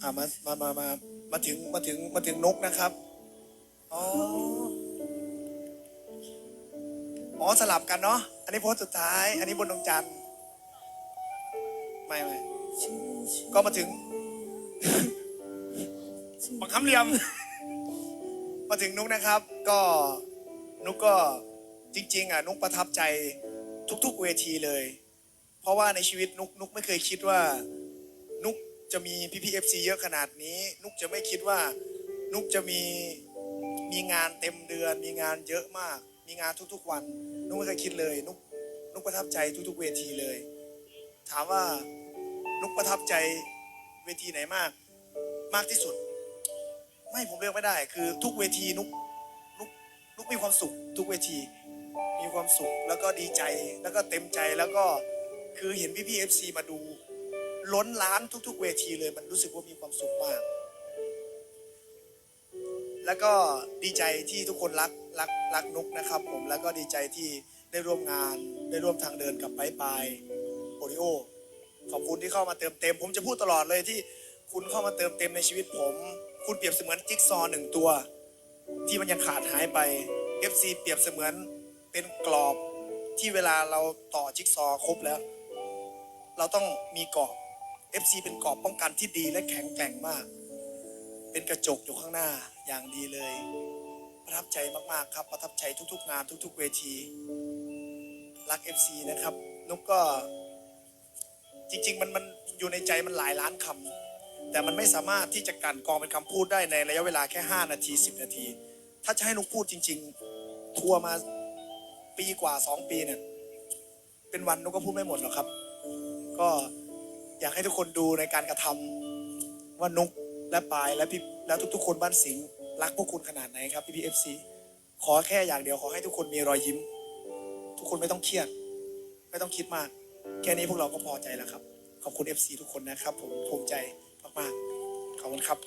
อ่ามามามามามาถึงมาถึงมาถึงนุกนะครับอ๋ออ๋อสลับกันเนาะอันนี้โพสต์สุดท้าย อันนี้บนดวงจันทร์ไม่ไม่ก็มาถึงบังคับเหลี่ยม มาถึงนุกนะครับ ก็นุกก็จริง ๆ อะ นุกประทับใจทุก ๆ เวทีเลย เพราะว่าในชีวิตนุกนุกไม่เคยคิดว่า จะมีพี่พีเอฟซีเยอะขนาดนี้ นุกจะไม่คิดว่า นุกจะมีมีงานเต็มเดือน มีงานเยอะมาก มีงานทุกๆวัน นุกไม่เคยคิดเลย นุกนุกประทับใจทุกๆเวทีเลย ถามว่านุกประทับใจเวทีไหนมาก มากที่สุด ไม่ผมเลือกไม่ได้ คือทุกเวทีนุกนุกนุกมีความสุข ทุกเวที มีความสุขแล้วก็ดีใจแล้วก็เต็มใจแล้วก็คือเห็นพี่พี่เอฟซีมาดู ล้นล้านทุก ๆ เวทีเลย มันรู้สึกว่ามีความสุขมาก แล้วก็ดีใจที่ทุกคนรักรักรักนุกนะครับ ผมแล้วก็ดีใจที่ได้ร่วมงานได้ร่วมทางเดินกับไปไปโอริโอขอบคุณที่เข้ามาเติมเต็ม ผมจะพูดตลอดเลยที่คุณเข้ามาเติมเต็มในชีวิตผม คุณเปรียบเสมือนจิ๊กซอว์หนึ่งตัว ที่มันยังขาดหายไป FC เปรียบเสมือนเป็นกรอบที่เวลาเราต่อจิ๊กซอว์ครบแล้ว เราต้องมีกรอบ FC เป็นกรอบป้องกันที่ดีและแข็งแกร่งมาก เป็นกระจกอยู่ข้างหน้าอย่างดีเลย ประทับใจมากๆครับ ประทับใจทุก ๆ งานทุก ๆ เวที รัก FC นะครับนุกก็ จริง ๆ มันมันอยู่ในใจมันหลายล้านคำแต่มันไม่สามารถที่จะกลั่นกรองเป็นคำพูดได้ในระยะเวลาแค่ 5 นาที 10 นาที ถ้าจะให้นุกพูดจริง ๆ ทัวร์มาปีกว่า 2 ปีเนี่ย เป็นวันนุกก็พูดไม่หมดหรอกครับ ก็ อยากให้ทุกคนดูในการกระทำว่านุกและปายและพี่และทุกๆ คนบ้านสิงห์รักพวกคุณขนาดไหนครับพี่พีเอฟซีขอแค่อย่างเดียวขอให้ทุกคนมีรอยยิ้ม ทุกคนไม่ต้องเครียด ไม่ต้องคิดมาก แค่นี้พวกเราก็พอใจแล้วครับ ขอบคุณ FC ทุกคนนะครับ ผมภูมิใจมากๆขอบคุณครับ